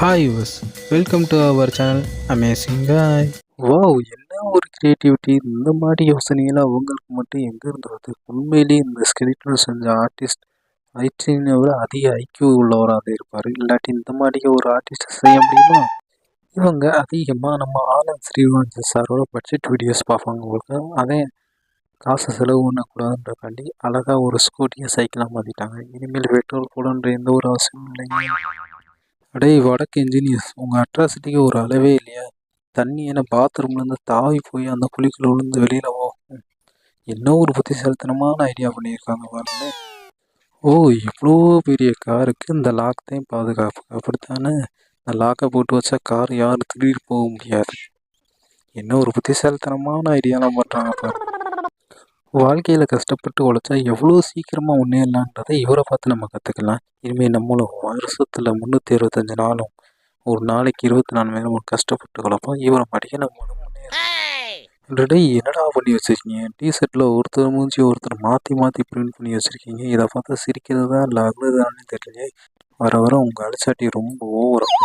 Hi use welcome to our channel amazing guys wow என்ன ஒரு creativity இந்த மாதிரி யோசனையெல்லாம் அவங்களுக்கு மட்டும் எங்கேருந்து வருது? உண்மையிலேயே இந்த ஸ்கெலிட்டன் செஞ்ச ஆர்டிஸ்ட் ஐடினை விட அதிக ஐக்கியூ உள்ளவராக இருப்பார். இல்லாட்டி இந்த மாதிரி ஒரு ஆர்டிஸ்ட் செய்ய முடியுமா? இவங்க அதிகமாக நம்ம ஆனந்த் ஸ்ரீவான்ஸ் சாரோட பட்ஜெட் வீடியோஸ் பார்ப்பாங்க உங்களுக்கு அதே காசு செலவு பண்ணக்கூடாதுன்றக்காண்டி அழகாக ஒரு ஸ்கூட்டியை சைக்கிளாக மாற்றிட்டாங்க இனிமேல் பெட்ரோல் போடன்ற எந்த ஒரு அவசியமும் இல்லைங்க. அடே வடக்கு இன்ஜினியர்ஸ் உங்கள் அட்ராசிட்டிக்கு ஒரு அளவே இல்லையா. தண்ணி என்ன பாத்ரூம்லேருந்து தாவி போய் அந்த குழிக்குள்ள விழுந்து வெளியில் போகும் என்ன ஒரு புத்திசாலித்தனமான ஐடியா பண்ணியிருக்காங்க பாருங்க ஓ இவ்வளோ பெரிய காருக்கு இந்த லாக் தான் பாதுகாப்பு. அப்படித்தானே? இந்த லாக்கை போட்டு வச்சா கார் யாரும் திருடி போக முடியாது. என்ன ஒரு புத்திசாலித்தனமான ஐடியாலாம் பண்ணுறாங்க பாருங்க. வாழ்க்கையில் கஷ்டப்பட்டு உழைச்சா எவ்வளோ சீக்கிரமாக முன்னேறலான்றதை இவரை பார்த்து நம்ம கற்றுக்கலாம் இனிமேல் நம்மளும் வருஷத்தில் முந்நூற்றி இருபத்தஞ்சி நாளும் ஒரு நாளைக்கு இருபத்தி நாலு மணி நேரம் கஷ்டப்பட்டு உழைப்போம். இவரை மாட்டிக்க நம்மளும் முன்னேறோம் என்னடா பண்ணி வச்சுருக்கீங்க? டிஷர்ட்டில் ஒருத்தர் மூஞ்சி ஒருத்தர் மாற்றி மாற்றி பிரிண்ட் பண்ணி வச்சுருக்கீங்க. இதை பார்த்தா சிரிக்கிறது தான் இல்லை அழுதானே தெரியல வர வர உங்கள் அழிச்சாட்டி ரொம்ப ஓவராக